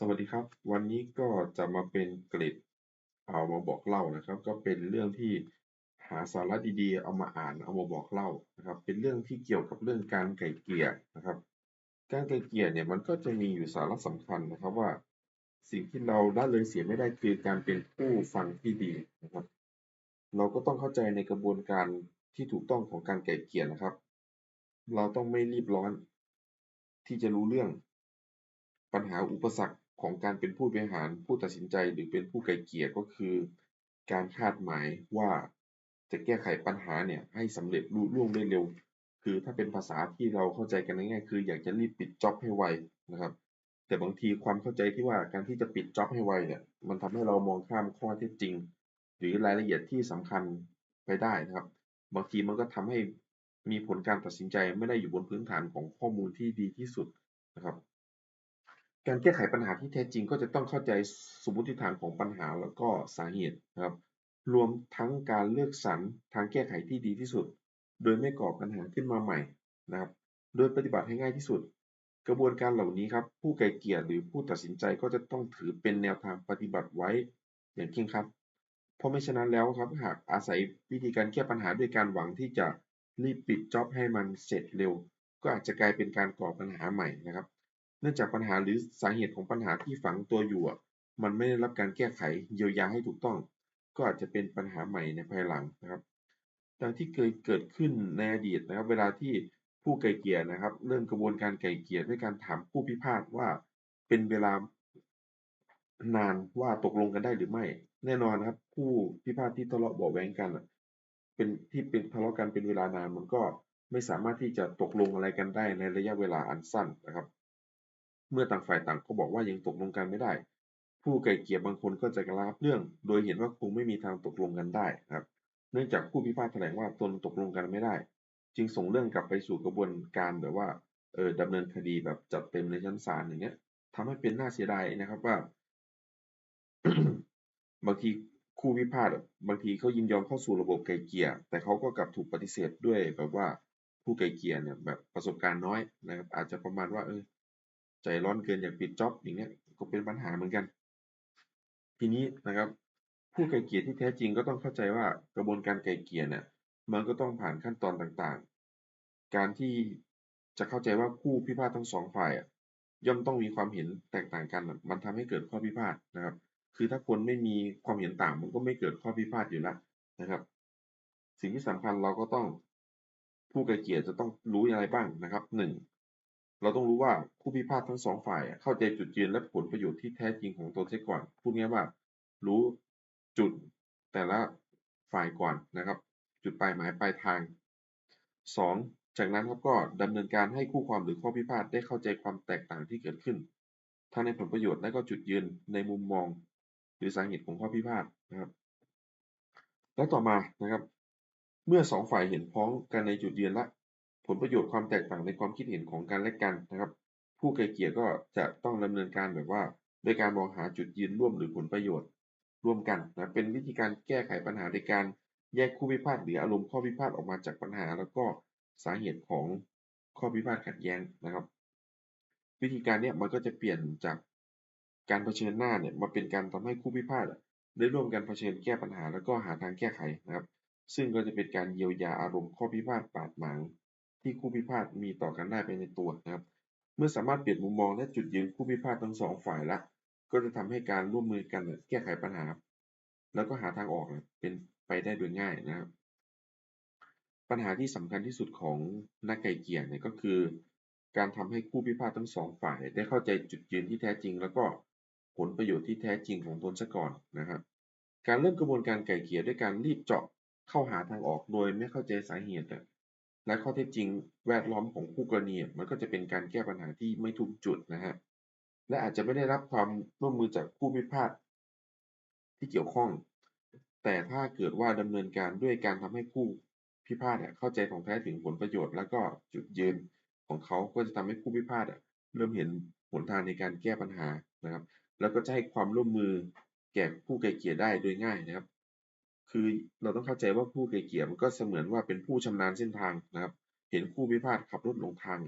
สวัสดีครับ วันนี้ก็จะมาเป็นเกร็ดเอามาบอกเล่านะครับ ก็เป็นเรื่องที่หาสาระดีๆ เอามาอ่านเอามาบอกเล่านะครับ เป็นเรื่องที่เกี่ยวกับเรื่องการไก่เกลี่ยนะครับ การไก่เกลี่ยเนี่ยมันก็จะมีอยู่สาระสำคัญนะครับว่า สิ่งที่เราละเลยเสียไม่ได้คือการเป็นผู้ฟังที่ดีนะครับ เราก็ต้องเข้าใจในกระบวนการที่ถูกต้องของการไก่เกลี่ยนะครับ เราต้องไม่รีบร้อนที่จะรู้เรื่องปัญหาอุปสรรค ของการเป็นผู้บริหาร ผู้ตัดสินใจ หรือเป็นผู้ไกล่เกลี่ย ก็คือการคาดหมายว่าจะแก้ไขปัญหาเนี่ยให้สำเร็จลุล่วงได้เร็ว คือถ้าเป็นภาษาที่เราเข้าใจกันง่ายๆคือ อยากจะรีบปิดจ็อบให้ไวนะครับ แต่บางทีความเข้าใจที่ว่าการที่จะปิดจ็อบให้ไวเนี่ย มันทำให้เรามองข้ามข้อเท็จจริง หรือรายละเอียดที่สำคัญไปได้นะครับ บางทีมันก็ทำให้มีผลการตัดสินใจไม่ได้อยู่บนพื้นฐานของข้อมูลที่ดีที่สุดนะครับ การแก้ไขปัญหาที่แท้จริงก็จะต้องเข้าใจสมมติฐานของปัญหาแล้วก็สาเหตุนะครับ รวมทั้งการเลือกสรรทางแก้ไขที่ดีที่สุด โดยไม่ก่อปัญหาขึ้นมาใหม่นะครับ โดยปฏิบัติให้ง่ายที่สุด กระบวนการเหล่านี้ครับ ผู้ไกลเกลี่ยหรือผู้ตัดสินใจก็จะต้องถือเป็นแนวทางปฏิบัติไว้อย่างเคร่งครัดเพราะไม่ฉะนั้นแล้วครับหากอาศัยวิธีการแก้ปัญหาด้วยการหวังที่จะรีบปิดจ็อบให้มันเสร็จเร็ว ก็อาจจะกลายเป็นการก่อปัญหาใหม่นะครับ เนื่องจากปัญหาหรือสาเหตุของปัญหาที่ฝังตัวอยู่มันไม่ได้รับการแก้ไขเยียวยาให้ถูกต้อง ก็อาจจะเป็นปัญหาใหม่ในภายหลังนะครับดังที่เคยเกิดขึ้นในอดีตนะครับ เวลาที่ผู้ไกลเกลี่ยนะครับ เริ่มกระบวนการไกลเกลี่ยด้วยการถามผู้พิพาทว่าเป็นเวลานานว่าตกลงกันได้หรือไม่ แน่นอนครับ ผู้พิพาทที่ทะเลาะเบาแว้งกันเป็นที่เป็นทะเลาะกันเป็นเวลานานมันก็ไม่สามารถที่จะตกลงอะไรกันได้ในระยะเวลาอันสั้นนะครับ เมื่อต่างฝ่ายต่างก็บอกว่ายังตกลงกันไม่ได้ ผู้ไกล่เกลี่ยบางคนก็จะรับเรื่อง โดยเห็นว่าคงไม่มีทางตกลงกันได้ครับ เนื่องจากผู้พิพาทแถลงว่าตนตกลงกันไม่ได้ จึงส่งเรื่องกลับไปสู่กระบวนการแบบว่าเออดำเนินคดีแบบจัดเต็มในชั้นศาลอย่างเงี้ยทำให้เป็นน่าเสียดายนะครับว่า บางทีคู่พิพาทบางทีเขายินยอมเข้าสู่ระบบไกลเกลี่ยแต่เขาก็กลับถูกปฏิเสธด้วยแบบว่าผู้ไกลเกลี่ยเนี่ยแบบประสบการณ์น้อยนะครับ อาจจะประมาณว่าเออ ใจร้อนเกินอยากปิดจ็อบอย่างเงี้ยก็เป็นปัญหาเหมือนกัน ทีนี้นะครับ ผู้ไกลเกลี่ยที่แท้จริงก็ต้องเข้าใจว่ากระบวนการไกลเกลี่ยเนี่ยมันก็ต้องผ่านขั้นตอนต่างๆ การที่จะเข้าใจว่าผู้พิพาททั้งสองฝ่ายย่อมต้องมีความเห็นแตกต่างกัน มันทำให้เกิดข้อพิพาทนะครับ คือถ้าคนไม่มีความเห็นต่าง มันก็ไม่เกิดข้อพิพาทอยู่แล้วนะครับ สิ่งที่สำคัญเราก็ต้องผู้ไกลเกลี่ยจะต้องรู้อะไรบ้างนะครับหนึ่ง เราต้องรู้ว่าผู้พิพาททั้งสองฝ่าย เข้าใจจุดยืนและผลประโยชน์ที่แท้จริงของตนเสียก่อน พูดง่ายว่า รู้จุดแต่ละฝ่ายก่อนนะครับ จุดปลายหมายปลายทาง 2. จากนั้นครับก็ดำเนินการให้คู่ความหรือข้อพิพาทได้เข้าใจความแตกต่างที่เกิดขึ้น ทั้งในผลประโยชน์และก็จุดยืนในมุมมอง หรือสาเหตุของข้อพิพาทนะครับ และต่อมานะครับ เมื่อสองฝ่ายเห็นพ้องกันในจุดยืนและ ผลประโยชน์ความแตกต่างในความคิดเห็นของกันและกันนะครับ ผู้ไกลเกลี่ยก็จะต้องดำเนินการแบบว่า โดยการมองหาจุดยืนร่วมหรือผลประโยชน์ ร่วมกันนะเป็นวิธีการแก้ไขปัญหาในการแยกคู่พิพาทหรืออารมณ์ข้อพิพาทออกมาจากปัญหา แล้วก็สาเหตุของข้อพิพาทขัดแย้งนะครับ วิธีการนี้มันก็จะเปลี่ยนจากการเผชิญหน้าเนี่ยมาเป็นการทำให้คู่พิพาทได้ร่วมกันเผชิญแก้ปัญหา แล้วก็หาทางแก้ไขนะครับ ซึ่งก็จะเป็นการเยียวยาอารมณ์ข้อพิพาทบาดหมาง ที่คู่พิพาทมีต่อกันได้ไปในตัวนะครับ เมื่อสามารถเปลี่ยนมุมมองและจุดยืนคู่พิพาททั้งสองฝ่ายละ ก็จะทำให้การร่วมมือกันแก้ไขปัญหา แล้วก็หาทางออกเป็นไปได้โดยง่ายนะครับ ปัญหาที่สำคัญที่สุดของนักไก่เกี่ยเนี่ยก็คือ การทำให้คู่พิพาททั้งสองฝ่าย ได้เข้าใจจุดยืนที่แท้จริง แล้วก็ผลประโยชน์ที่แท้จริงของตนซะก่อนนะครับ การเริ่มกระบวนการไก่เกี่ยด้วยการรีบเจาะเข้าหาทางออกโดยไม่เข้าใจสาเหตุ และข้อเท็จจริงแวดล้อมของคู่กรณีมันก็จะเป็นการแก้ปัญหาที่ไม่ถูกจุดนะฮะและอาจจะไม่ได้รับความร่วมมือจากผู้พิพาทที่เกี่ยวข้อง แต่ถ้าเกิดว่าดำเนินการด้วยการทำให้ผู้พิพาทเข้าใจของแท้ถึงผลประโยชน์ และก็จุดยืนของเขาก็จะทำให้ผู้พิพาทเริ่มเห็นหนทางในการแก้ปัญหานะครับ แล้วก็จะให้ความร่วมมือแก่ผู้ไกลเกลี่ยได้โดยง่ายนะครับ คือเราต้องเข้าใจว่าผู้ไกลเกลี่ยมันก็เสมือนว่าเป็นผู้ชำนาญเส้นทางนะครับ เห็นผู้พิพาทขับรถหลงทาง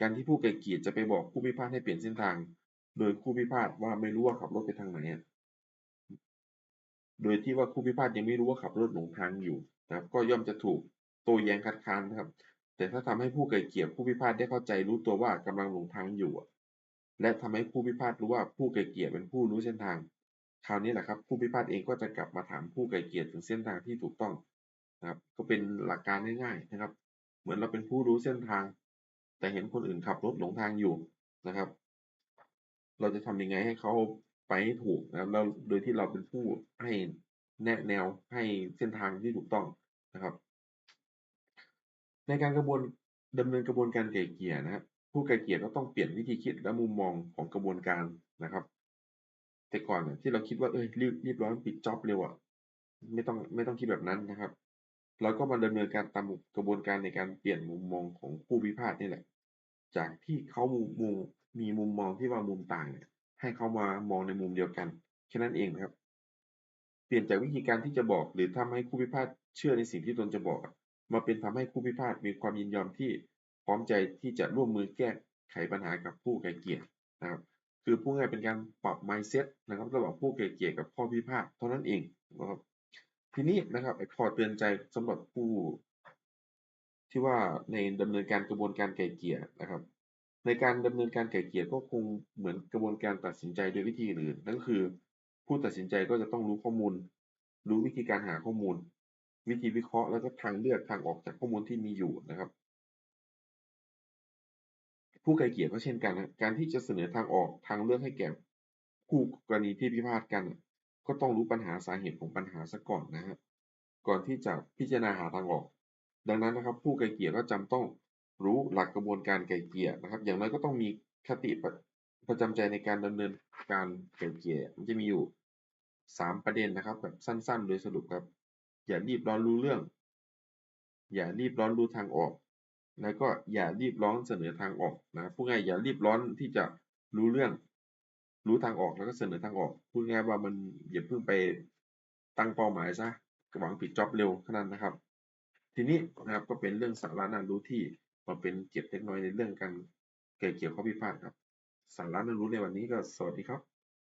การที่ผู้ไกลเกลี่ยจะไปบอกผู้พิพาทให้เปลี่ยนเส้นทาง โดยคู่พิพาทว่าไม่รู้ว่าขับรถไปทางไหนโดยที่ว่าคู่พิพาทยังไม่รู้ว่าขับรถหลงทางอยู่นะครับ ก็ย่อมจะถูกโต้แย้งคัดค้านนะครับ แต่ถ้าทำให้ผู้ไกลเกลี่ยผู้พิพาทได้เข้าใจรู้ตัวว่ากำลังหลงทางอยู่ และทำให้ผู้พิพาทรู้ว่าผู้ไกลเกลี่ยเป็นผู้รู้เส้นทาง คราวนี้แหละครับผู้พิพาทเองก็จะกลับมาถามผู้ไกล่เกลี่ยถึงเส้นทางที่ถูกต้องนะครับ ก็เป็นหลักการง่ายๆนะครับ เหมือนเราเป็นผู้รู้เส้นทาง แต่เห็นคนอื่นขับรถหลงทางอยู่นะครับ เราจะทำยังไงให้เขาไปให้ถูกนะครับแล้วโดยที่เราเป็นผู้ให้แนะแนวให้เส้นทางที่ถูกต้องนะครับ ในการกระบวนดำเนินกระบวนการไกล่เกลี่ยนะครับ ผู้ไกล่เกลี่ยก็ต้องเปลี่ยนวิธีคิดและมุมมองของกระบวนการนะครับ แต่ก่อนเนี่ยที่เราคิดว่าเอ้ยรีบรีบร้อนปิดจ็อบเร็วอะไม่ต้องไม่ต้องคิดแบบนั้นนะครับ เราก็มาดำเนินการตามกระบวนการในการเปลี่ยนมุมมองของผู้พิพาทนี่แหละ จากที่เขามุมมีมุมมองที่ว่ามุมต่างเนี่ย ให้เขามามองในมุมเดียวกันแค่นั้นเองนะครับ เปลี่ยนจากวิธีการที่จะบอก หรือทำให้ผู้พิพาทเชื่อในสิ่งที่ตนจะบอก มาเป็นทำให้ผู้พิพาทมีความยินยอมที่พร้อมใจที่จะร่วมมือแก้ไขปัญหากับผู้ไกลเกลี่ยนะครับ คือพูดง่ายเป็นการปรับ mindset นะครับ ระหว่างผู้เกลี่ยกับข้อพิพาทเท่านั้นเองนะครับ ทีนี้นะครับไอ้ข้อเตือนใจสำหรับผู้ ที่ว่าในดำเนินการกระบวนการไก่เกลี่ยนะครับ ในการดำเนินการไก่เกลี่ยก็คงเหมือนกระบวนการตัดสินใจโดยวิธีอื่นนั่นคือ ผู้ตัดสินใจก็จะต้องรู้ข้อมูล รู้วิธีการหาข้อมูล วิธีวิเคราะห์แล้วก็ทางเลือกทางออกจากข้อมูลที่มีอยู่นะครับ ผู้ไกลเกลี่ยก็เช่นกันนะการที่จะเสนอทางออกทางเลือกให้แก่คู่กรณีที่พิพาทกัน ก็ต้องรู้ปัญหาสาเหตุของปัญหาซะก่อนนะครับก่อนที่จะพิจารณาหาทางออก ดังนั้นนะครับ ผู้ไกลเกลี่ยก็จำต้องรู้หลักกระบวนการไกลเกลี่ยนะครับ อย่างน้อยก็ต้องมีคติประประจำใจในการดำเนินการไกลเกลี่ยมันจะมีอยู่สามประเด็นนะครับ แบบสั้นๆ โดยสรุปครับ อย่ารีบร้อนรู้เรื่อง อย่ารีบร้อนรู้ทางออก แล้วก็อย่ารีบร้อนเสนอทางออกนะพูดง่ายอย่ารีบร้อนที่จะรู้เรื่อง รู้ทางออกแล้วก็เสนอทางออกพูดง่ายว่ามันอย่าเพิ่งไปตั้งเป้าหมายซะหวังปิดจ็อบเร็วขนาดนั้นะครับ ทีนี้นะครับก็เป็นเรื่องสาระน่ารู้ที่มาเป็นเก็บเล็กน้อยในเรื่องการไกล่เกี่ยวข้อพิพาทครับ สาระน่ารู้ในวันนี้ก็สวัสดีครับ